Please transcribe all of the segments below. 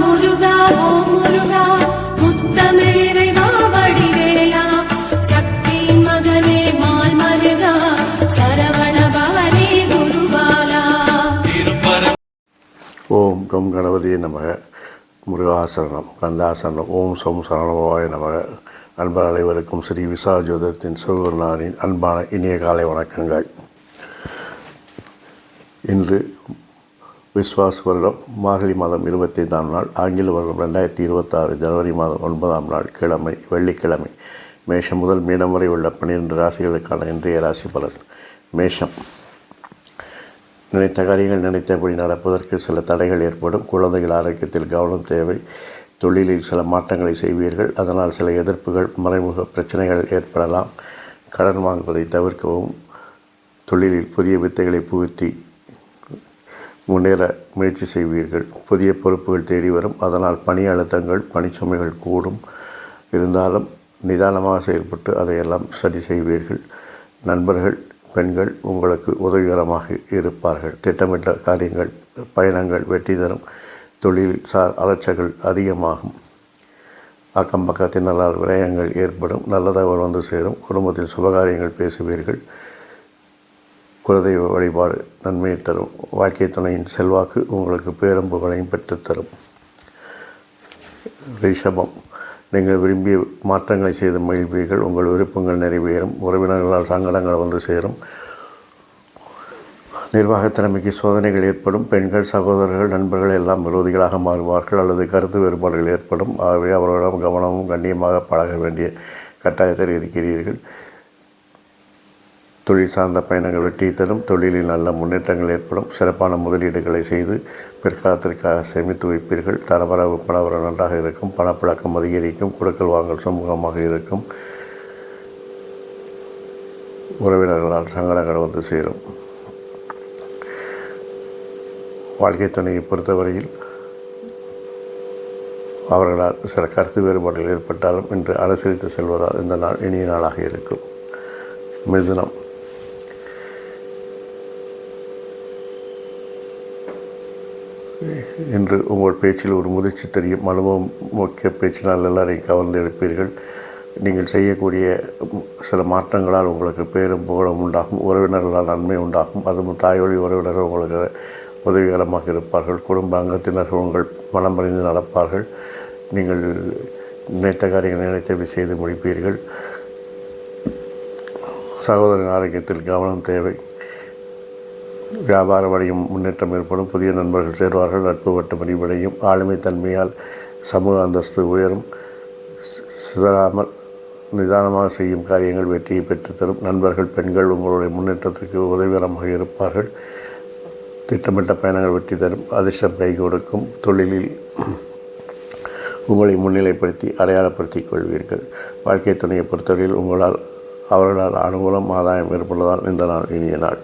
முருகா ஓ முருகா முத்தமிழ் இறைவா வடிவேலா. சக்தியின் மகனே மால் மருகா சரவண பவனே குருபாலா. ஓம் கம் கணபதியே நமக. முருகாசரணம் கந்தாசரணம் ஓம் சோம் சரணபவாய நமக. அன்பர் அனைவருக்கும் ஸ்ரீ விசா ஜோதத்தின் சிவகுருநாதனின் அன்பான இனிய காலை வணக்கங்கள். இன்று விஸ்வாஸ் வருடம் மார்கழி மாதம் இருபத்தைந்தாம் நாள் ஆங்கில வருடம் ரெண்டாயிரத்தி இருபத்தாறு ஜனவரி மாதம் ஒன்பதாம் நாள் கிழமை வெள்ளிக்கிழமை மேஷம் முதல் மீனம் வரை உள்ள பன்னிரெண்டு ராசிகளுக்கான இன்றைய ராசி பலன் மேஷம். நினைத்த காரியங்கள் நினைத்தபடி நடப்பதற்கு சில தடைகள் ஏற்படும். குழந்தைகள் ஆரோக்கியத்தில் கவனம் தேவை. தொழிலில் சில மாற்றங்களை செய்வீர்கள். அதனால் சில எதிர்ப்புகள் மறைமுக பிரச்சனைகள் ஏற்படலாம். கடன் வாங்குவதை தவிர்க்கவும். தொழிலில் புதிய வித்தைகளை புகுத்தி முன்னேற முயற்சி செய்வீர்கள். புதிய பொறுப்புகள் தேடி வரும். அதனால் பணி அழுத்தங்கள் பணிச்சுமைகள் கூடும். இருந்தாலும் நிதானமாக செயல்பட்டு அதையெல்லாம் சரி செய்வீர்கள். நண்பர்கள் பெண்கள் உங்களுக்கு உதவிகரமாக இருப்பார்கள். திட்டமிட்ட காரியங்கள் பயணங்கள் வெற்றி தரும். தொழில் சார் அலட்சங்கள் அதிகமாகும். அக்கம் பக்கத்தினரால் விரயங்கள் ஏற்படும். நல்ல தகவல் வந்து சேரும். குடும்பத்தில் சுபகாரியங்கள் பேசுவீர்கள். குலதெய்வ வழிபாடு நன்மையை தரும். வாழ்க்கை துணையின் செல்வாக்கு உங்களுக்கு பேரும் புகழையும் பெற்றுத்தரும். ரிஷபம். நீங்கள் விரும்பிய மாற்றங்களை செய்து மகிழ்வீர்கள். உங்கள் விருப்பங்கள் நிறைவேறும். உறவினர்களால் சங்கடங்கள் வந்து சேரும். நிர்வாக திறமைக்கு சோதனைகள் ஏற்படும். பெண்கள் சகோதரர்கள் நண்பர்கள் எல்லாம் விரோதிகளாக மாறுவார்கள் அல்லது கருத்து வேறுபாடுகள் ஏற்படும். ஆகவே அவர்களிடம் கவனமும் கண்ணியமாக பழக வேண்டிய கட்டாயத்தில் இருக்கிறீர்கள். தொழில் சார்ந்த பயணங்கள் வெற்றி தரும். தொழிலில் நல்ல முன்னேற்றங்கள் ஏற்படும். சிறப்பான முதலீடுகளை செய்து பிற்காலத்திற்காக சேமித்து வைப்பீர்கள். தரவரவு பணவரவு நன்றாக இருக்கும். பணப்பழக்கம் அதிகரிக்கும். கொடுக்கல் வாங்கல் சுமூகமாக இருக்கும். உறவினர்களால் சங்கடங்கள் வந்து சேரும். வாழ்க்கை துணையை பொறுத்தவரையில் அவர்களால் சில கருத்து வேறுபாடுகள் ஏற்பட்டாலும் இன்று அனுசரித்து செல்வதால் இந்த நாள் இனிய நாளாக இருக்கும். மிதுனம். என்று உங்கள் பேச்சில் ஒரு முதிர்ச்சி தெரியும். அனுபவம் முக்கிய பேச்சினால் எல்லாரையும் கவர்ந்து எடுப்பீர்கள். நீங்கள் செய்யக்கூடிய சில மாற்றங்களால் உங்களுக்கு பேரும் புகழும் உண்டாகும். உறவினர்களால் நன்மை உண்டாகும். அதுவும் தாய்வழி உறவினர்கள் உங்களுக்கு உதவிகரமாக இருப்பார்கள். குடும்ப அங்கத்தினர்கள் உங்கள் மனமறிந்து நடப்பார்கள். நீங்கள் நினைத்த காரியங்களை நினைத்தபடி செய்து முடிப்பீர்கள். சகோதரன் ஆரோக்கியத்தில் கவனம் தேவை. வியாபார வழியும் முன்னேற்றம் ஏற்படும். புதிய நண்பர்கள் சேர்வார்கள். நட்பு வட்டம் பணிபடையும் ஆளுமை தன்மையால் சமூக அந்தஸ்து உயரும். சிதறாமல் நிதானமாக செய்யும் காரியங்கள் வெற்றியை பெற்றுத்தரும். நண்பர்கள் பெண்கள் உங்களுடைய முன்னேற்றத்திற்கு உதவிகரமாக இருப்பார்கள். திட்டமிட்ட பயணங்கள் வெற்றி தரும். அதிர்ஷ்டம் கை கொடுக்கும். தொழிலில் உங்களை முன்னிலைப்படுத்தி அடையாளப்படுத்திக் கொள்வீர்கள். வாழ்க்கை துணையை பொறுத்தவரையில் உங்களால் அவர்களால் அனுகூலம் ஆதாயம் ஏற்படுவதால் இந்த நாள் இனிய நாள்.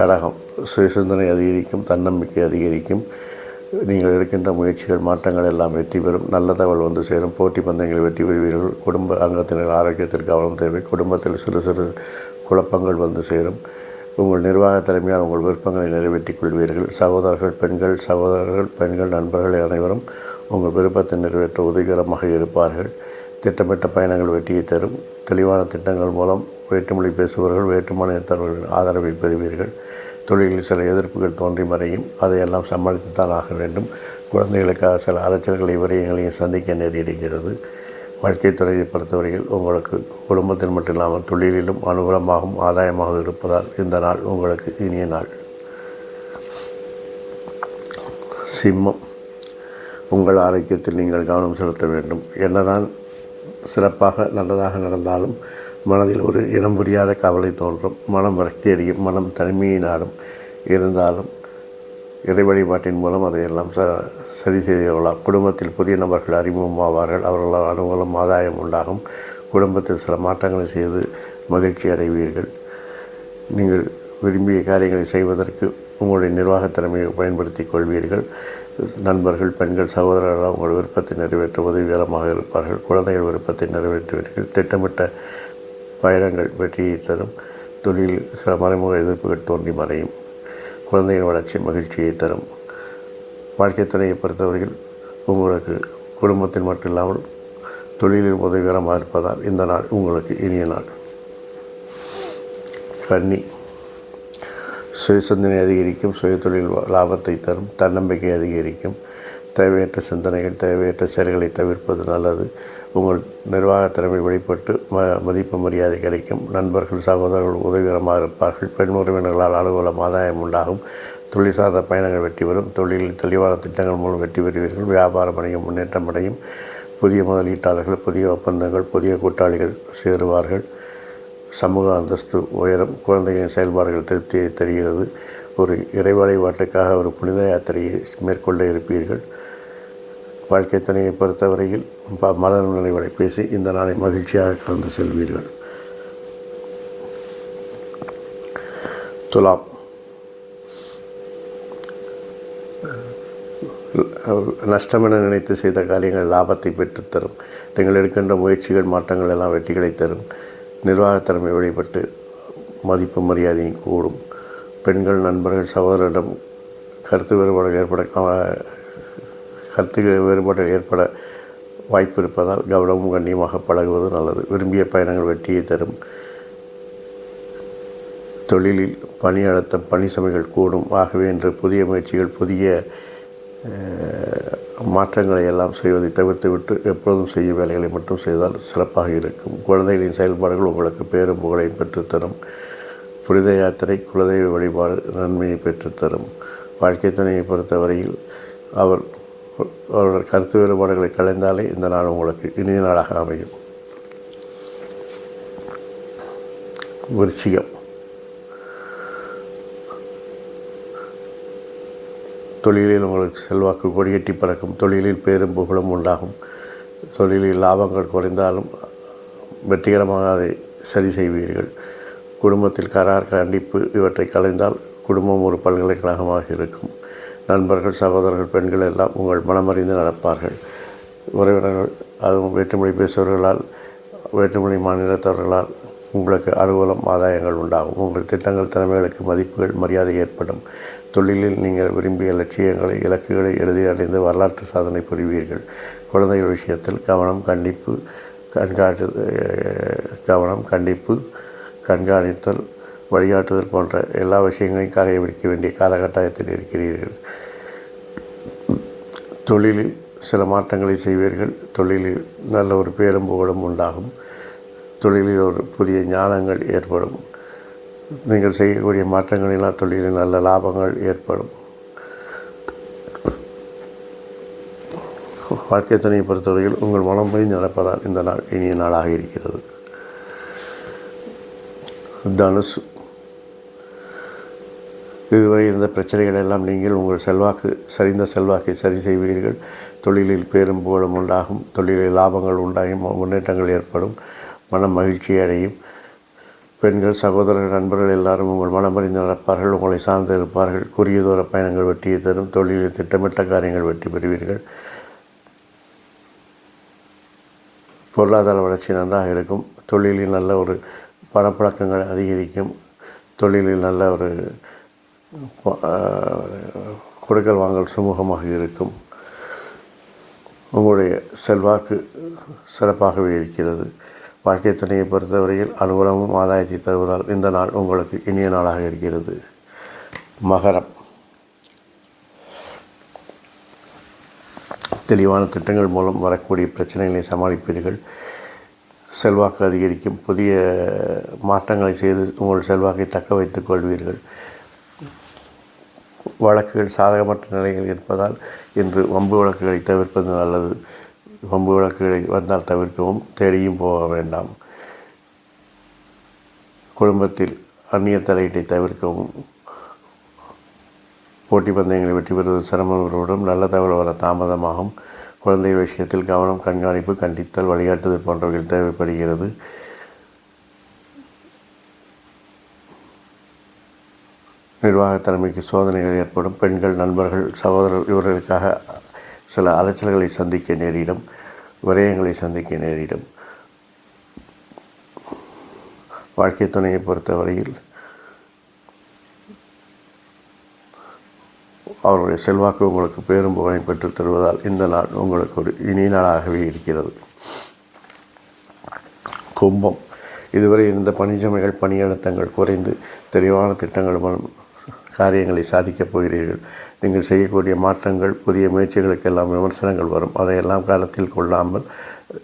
கடகம் சுயசிந்தனை அதிகரிக்கும் தன்னம்பிக்கை அதிகரிக்கும். நீங்கள் எடுக்கின்ற முயற்சிகள் மாற்றங்கள் எல்லாம் வெற்றி பெறும். நல்ல தகவல் வந்து சேரும். போட்டி பந்தயங்களில் வெற்றி பெறுவீர்கள். குடும்ப அங்கத்தினர் ஆரோக்கியத்திற்கு கவனம் தேவை. குடும்பத்தில் சிறு சிறு குழப்பங்கள் வந்து சேரும். உங்கள் நிர்வாக தலைமையால் உங்கள் விருப்பங்களை நிறைவேற்றிக் கொள்வீர்கள். சகோதரர்கள் பெண்கள் சகோதரர்கள் பெண்கள் நண்பர்கள் அனைவரும் உங்கள் விருப்பத்தை நிறைவேற்ற உதவிகரமாக இருப்பார்கள். திட்டமிட்ட பயணங்கள் வெற்றியை தரும். தெளிவான திட்டங்கள் மூலம் வேற்றுமொழி பேசுபவர்கள் வேற்றுமானியத்தவர்களின் ஆதரவை பெறுவீர்கள். தொழிலில் சில எதிர்ப்புகள் தோன்றி மறையும். அதையெல்லாம் சமாளித்துத்தான் ஆக வேண்டும். குழந்தைகளுக்காக சில அலைச்சல்களை விரயங்களையும் சந்திக்க நேரிடுகிறது. வாழ்க்கை துறையை பொறுத்தவரையில் உங்களுக்கு குடும்பத்தில் மட்டும் இல்லாமல் தொழிலிலும் அனுகூலமாகவும் ஆதாயமாக இருப்பதால் இந்த நாள் உங்களுக்கு இனிய நாள். சிம்மம். உங்கள் ஆரோக்கியத்தில் நீங்கள் கவனம் செலுத்த வேண்டும். என்னதான் சிறப்பாக நல்லதாக நடந்தாலும் மனதில் ஒரு இனம் புரியாத கவலை தோன்றும். மனம் விரக்தி அடியும். மனம் தனிமையை நாடும் இருந்தாலும் இறை வழிபாட்டின் மூலம் அதையெல்லாம் ச சரி செய்து கொள்ளலாம் குடும்பத்தில் புதிய நபர்கள் அறிமுகமாவார்கள். அவர்களால் அனுகூலம் ஆதாயம் உண்டாகும். குடும்பத்தில் சில மாற்றங்களை செய்து மகிழ்ச்சி அடைவீர்கள். நீங்கள் விரும்பிய காரியங்களை செய்வதற்கு உங்களுடைய நிர்வாகத் திறமையை பயன்படுத்திக் கொள்வீர்கள். நண்பர்கள் பெண்கள் சகோதரர்கள் உங்கள் விருப்பத்தை நிறைவேற்ற உதவிகரமாக இருப்பார்கள். குழந்தைகள் விருப்பத்தை நிறைவேற்றுவீர்கள். திட்டமிட்ட பயணங்கள் வெற்றியை தரும். தொழில் சில மறைமுக எதிர்ப்புகள் தோன்றி மறையும். குழந்தைகள் வளர்ச்சி மகிழ்ச்சியை தரும். வாழ்க்கை துணையை பொறுத்தவரையில் உங்களுக்கு குடும்பத்தில் மட்டும் இல்லாமல் தொழிலில் உதவிகரமாக இருப்பதால் இந்த நாள் உங்களுக்கு இனிய நாள். கன்னி. சுயசந்தனை அதிகரிக்கும். சுய தொழில் லாபத்தை தரும். தன்னம்பிக்கை அதிகரிக்கும். தேவையற்ற சிந்தனைகள் தேவையற்ற செயல்களை தவிர்ப்பது நல்லது. உங்கள் நிர்வாக திறமை வெளிப்பட்டு ம மதிப்பு மரியாதை கிடைக்கும். நண்பர்கள் சகோதரர்கள் உதவிகரமாக இருப்பார்கள். பெண் உறவினர்களால் அலுவலம் ஆதாயம் உண்டாகும். தொழில் சார்ந்த பயணங்கள் வெற்றி பெறும். தொழிலில் தெளிவான திட்டங்கள் மூலம் வெற்றி பெறுவீர்கள். வியாபாரம் அடையும் முன்னேற்றம் அடையும். புதிய முதலீட்டாளர்கள் புதிய ஒப்பந்தங்கள் புதிய கூட்டாளிகள் சேருவார்கள். சமூக அந்தஸ்து உயரம். குழந்தைகளின் செயல்பாடுகள் திருப்தியை தருகிறது. ஒரு இறை வழிபாட்டுக்காக ஒரு புனித யாத்திரையை மேற்கொள்ள இருப்பீர்கள். வாழ்க்கை துணையை பொறுத்தவரையில் ப- மலர் பேசி இந்த நாளை மகிழ்ச்சியாக கலந்து செல்வீர்கள். துலாம். நஷ்டம் என நினைத்து செய்த காரியங்கள் லாபத்தை பெற்றுத்தரும். நீங்கள் எடுக்கின்ற முயற்சிகள் மாற்றங்கள் எல்லாம் வெற்றிகளை தரும். நிர்வாகத் திறமை வெளிப்பட்டு மதிப்பு மரியாதையும் கூடும். பெண்கள் நண்பர்கள் சகோதரரிடம் கருத்து வேறுபாடுகள் ஏற்பட கருத்து வேறுபாடுகள் ஏற்பட வாய்ப்பு இருப்பதால் கவனமும் கண்ணியமாக பழகுவது நல்லது. விரும்பிய பயணங்கள் வெற்றியை தரும். தொழிலில் பணி அழுத்தம் பணி சுமைகள் கூடும். ஆகவே இன்று புதிய முயற்சிகள் புதிய மாற்றங்களை எல்லாம் செய்வதை தவிர்த்துவிட்டு எப்பொழுதும் செய்யும் வேலைகளை மட்டும் செய்தால் சிறப்பாக இருக்கும். குழந்தைகளின் செயல்பாடுகள் உங்களுக்கு பேரும் புகழையும் பெற்றுத்தரும். புனித யாத்திரை குலதெய்வ வழிபாடு நன்மையை பெற்றுத்தரும். வாழ்க்கை துணையை பொறுத்தவரையில் அவர் அவர்கள் கருத்து வேறுபாடுகளை கலைந்தாலே இந்த நாள் உங்களுக்கு இனிய நாளாக அமையும். விருச்சிகம். தொழிலில் உங்களுக்கு செல்வாக்கு கொடியேற்றி பறக்கும். தொழிலில் பேரும் புகழும் உண்டாகும். தொழிலில் லாபங்கள் குறைந்தாலும் வெற்றிகரமாக அதை சரி செய்வீர்கள். குடும்பத்தில் கரார் கண்டிப்பு இவற்றை கலைந்தால் குடும்பம் ஒரு பல்கலைக்கழகமாக இருக்கும். நண்பர்கள் சகோதரர்கள் பெண்கள் எல்லாம் உங்கள் மனமறிந்து நடப்பார்கள். உறவினர்கள் அதுவும் வேற்றுமொழி பேசுபவர்களால் வேற்றுமொழி மாநிலத்தவர்களால் உங்களுக்கு அலுவலம் ஆதாயங்கள் உண்டாகும். உங்கள் திட்டங்கள் திறமைகளுக்கு மதிப்புகள் மரியாதை ஏற்படும். தொழிலில் நீங்கள் விரும்பிய லட்சியங்களை இலக்குகளை எழுதி அடைந்து வரலாற்று சாதனை புரிவீர்கள். குழந்தைகள் விஷயத்தில் கவனம் கண்டிப்பு கண்காட்டு கவனம் கண்டிப்பு கண்காணித்தல் வழிகாட்டுதல் போன்ற எல்லா விஷயங்களையும் கடைபிடிக்க வேண்டிய காலகட்டாயத்தில் இருக்கிறீர்கள். தொழிலில் சில மாற்றங்களை செய்வீர்கள். தொழிலில் நல்ல ஒரு பேரும் புகழும் உண்டாகும். தொழிலில் ஒரு புதிய ஞானங்கள் ஏற்படும். நீங்கள் செய்யக்கூடிய மாற்றங்களினால் தொழிலில் நல்ல லாபங்கள் ஏற்படும். வாழ்க்கை துணையை பொறுத்தவரையில் உங்கள் மனம் புரிந்து நடப்பதால் இந்த நாள் இனிய நாளாக இருக்கிறது. தனுசு இதுவரை இருந்த பிரச்சனைகள் எல்லாம் நீங்கள் உங்கள் செல்வாக்கு சரிந்த செல்வாக்கை சரி செய்வீர்கள். தொழிலில் பேரும் புகழும் உண்டாகும். தொழிலில் லாபங்கள் உண்டாகும் முன்னேற்றங்கள் ஏற்படும். மன மகிழ்ச்சி அடையும். பெண்கள் சகோதரர்கள் நண்பர்கள் எல்லாரும் உங்கள் மனமறிந்து நடப்பார்கள். உங்களை சார்ந்து இருப்பார்கள். குறுகிய தூர பயணங்கள் வெற்றியை தரும். தொழிலில் திட்டமிட்ட காரியங்கள் வெற்றி பெறுவீர்கள். பொருளாதார வளர்ச்சி நன்றாக இருக்கும். தொழிலில் நல்ல ஒரு பணப்பழக்கங்கள் அதிகரிக்கும். தொழிலில் நல்ல ஒரு கொடுக்கல் வாங்கல் சுமூகமாக இருக்கும். உங்களுடைய செல்வாக்கு சிறப்பாகவே இருக்கிறது. வாழ்க்கை துணையை பொறுத்தவரையில் அனுகூலமும் ஆதாயத்தை தருவதால் இந்த நாள் உங்களுக்கு இனிய நாளாக இருக்கிறது. மகரம். தெளிவான திட்டங்கள் மூலம் வரக்கூடிய பிரச்சனைகளை சமாளிப்பீர்கள். செல்வாக்கு அதிகரிக்கும். புதிய மாற்றங்களை செய்து உங்கள் செல்வாக்கை தக்க வைத்துக் கொள்வீர்கள். வழக்குகள் சாதகமற்ற நிலையில் இருப்பதால் இன்று வம்பு வழக்குகளை தவிர்ப்பது நல்லது. வம்பு வழக்குகளை வந்தால் தவிர்க்கவும் தேடியும் போக வேண்டாம். குடும்பத்தில் அந்நிய தலையீட்டை தவிர்க்கவும். போட்டி பந்தயங்களை வெற்றி பெறுவது சிரமங்களுடன் நல்ல தகவல் வர தாமதமாகும். குழந்தை விஷயத்தில் கவனம் கண்காணிப்பு கண்டித்தல் வழிகாட்டுதல் போன்றவைகள் தேவைப்படுகிறது. நிர்வாக தலைமைக்கு சோதனைகள் ஏற்படும். பெண்கள் நண்பர்கள் சகோதரர் இவர்களுக்காக சில அலைச்சல்களை சந்திக்க நேரிடும். விரயங்களை சந்திக்க நேரிடும். வாழ்க்கை துணையை பொறுத்தவரையில் அவருடைய செல்வாக்கு உங்களுக்கு பேரும் புகழை பெற்றுத் தருவதால் இந்த நாள் உங்களுக்கு ஒரு இனிய நாளாகவே இருக்கிறது. கும்பம். இதுவரை இருந்த பணிச்சுமைகள் பணியழுத்தங்கள் குறைந்து தெளிவான திட்டங்கள் மூலம் காரியங்களை சாதிக்கப் போகிறீர்கள். நீங்கள் செய்யக்கூடிய மாற்றங்கள் புதிய முயற்சிகளுக்கெல்லாம் விமர்சனங்கள் வரும். அதையெல்லாம் காலத்தில் கொள்ளாமல்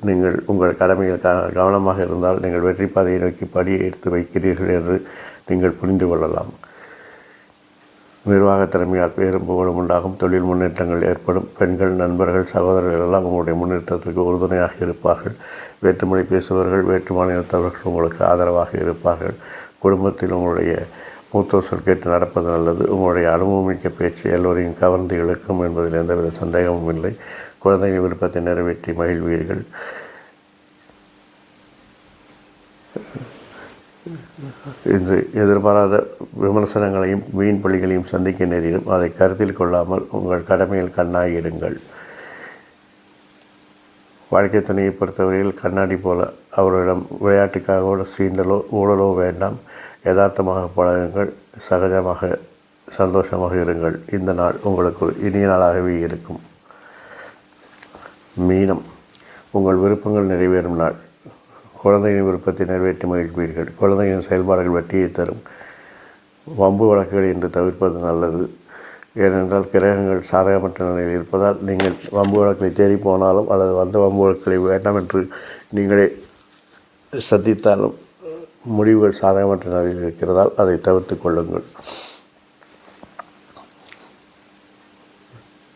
நீங்கள் உங்கள் கடமையில் க- கவனமாக இருந்தால் நீங்கள் வெற்றி பாதையை நோக்கி படியை எடுத்து வைக்கிறீர்கள் என்று நீங்கள் புரிந்து கொள்ளலாம். நிர்வாக திறமையால் பேரும் புகழும் உண்டாகும். தொழில் முன்னேற்றங்கள் ஏற்படும். பெண்கள் நண்பர்கள் சகோதரர்கள் எல்லாம் உங்களுடைய முன்னேற்றத்திற்கு உறுதுணையாக இருப்பார்கள். வேற்றுமொழி பேசுபவர்கள் வேற்று மாநிலத்தவர்கள் உங்களுக்கு ஆதரவாக இருப்பார்கள். குடும்பத்தில் உங்களுடைய மூத்தோர் சொல் கேட்டு நடப்பது நல்லது. உங்களுடைய அனுபவமிக்க பேச்சு எல்லோரையும் கவர்ந்து இழுக்கும் என்பதில் எந்தவித சந்தேகமும் இல்லை. குழந்தைகள் விருப்பத்தை நிறைவேற்றி மகிழ்வீர்கள். இன்று எதிர்பாராத விமர்சனங்களையும் வீண் பழிகளையும் சந்திக்க நேரிடும். அதை கருத்தில் கொள்ளாமல் உங்கள் கடமையில் கண்ணாகி இருங்கள். வாழ்க்கை துணையை பொறுத்தவரையில் கண்ணாடி போல அவரிடம் விளையாட்டுக்காக சீண்டலோ ஊழலோ வேண்டாம். யதார்த்தமாக பழகுங்கள். சகஜமாக சந்தோஷமாக இருங்கள். இந்த நாள் உங்களுக்கு ஒரு இனிய நாளாகவே இருக்கும். மீனம். உங்கள் விருப்பங்கள் நிறைவேறும் நாள். குழந்தையின் விருப்பத்தை நிறைவேற்றி மகிழ்வீர்கள். குழந்தையின் செயல்பாடுகள் வெற்றியை தரும். வம்பு வழக்குகள் என்று தவிர்ப்பது நல்லது. ஏனென்றால் கிரகங்கள் சாதகமற்ற நிலையில் இருப்பதால் நீங்கள் வம்பு வழக்கை தேடி போனாலும் அல்லது வந்த வம்பு வழக்களை வேண்டாம் என்று நீங்களே சந்தித்தாலும் முடிவுகள் சாதகமற்ற நிலையில் இருக்கிறதால் அதை தவிர்த்து கொள்ளுங்கள்.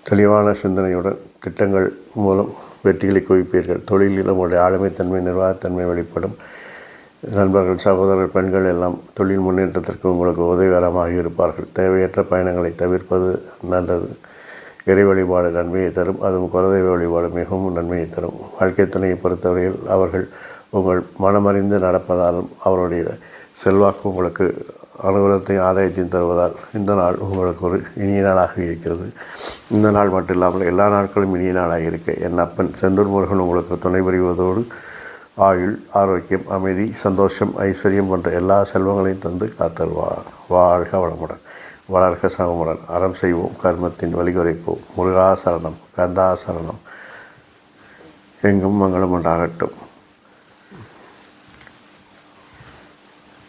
தெளிவான சிந்தனையுடன் திட்டங்கள் மூலம் வெற்றிகளை குவிப்பீர்கள். தொழிலில் உங்களுடைய ஆளுமைத்தன்மை நிர்வாகத்தன்மை வெளிப்படும். நண்பர்கள் சகோதரர் பெண்கள் எல்லாம் தொழில் முன்னேற்றத்திற்கு உங்களுக்கு உதவிகரமாக இருப்பார்கள். தேவையற்ற பயணங்களை தவிர்ப்பது நல்லது. இறை வழிபாடு நன்மையை தரும். அதுவும் குலதெய்வ வழிபாடு மிகவும் நன்மையை தரும். வாழ்க்கை துணையை பொறுத்தவரையில் அவர்கள் உங்கள் மனமறிந்து நடப்பதாலும் அவருடைய செல்வாக்கு உங்களுக்கு அனுகூலத்தையும் ஆதாயத்தையும் தருவதால் இந்த நாள் உங்களுக்கு ஒரு இனிய நாளாக இருக்கிறது. இந்த நாள் மட்டும் இல்லாமல் எல்லா நாட்களும் இனிய நாளாக இருக்க. என் அப்பன் செந்தூர் முருகன் உங்களுக்கு துணை புரிவதோடு ஆயுள் ஆரோக்கியம் அமைதி சந்தோஷம் ஐஸ்வர்யம் போன்ற எல்லா செல்வங்களையும் தந்து காத்தருவார் வாழ்க வளமுடன். வளர்க்க சமமுடன். அறம் செய்வோம். கர்மத்தின் வழிகுறைப்போம். முருகாசரணம் கந்தாசரணம் எங்கும் மங்களம் உண்டாகட்டும்.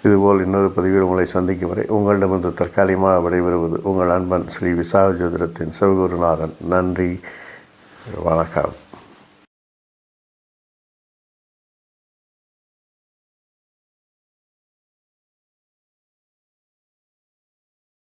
இதுபோல் இன்னொரு பதிவில் உங்களை சந்திக்கும் வரை உங்களிடமிருந்து தற்காலிகமாக விடைபெறுவது உங்கள் அன்பன் ஸ்ரீ விசாக ஜோதிடத்தின் சிவகுருநாதன் நன்றி. வணக்கம்.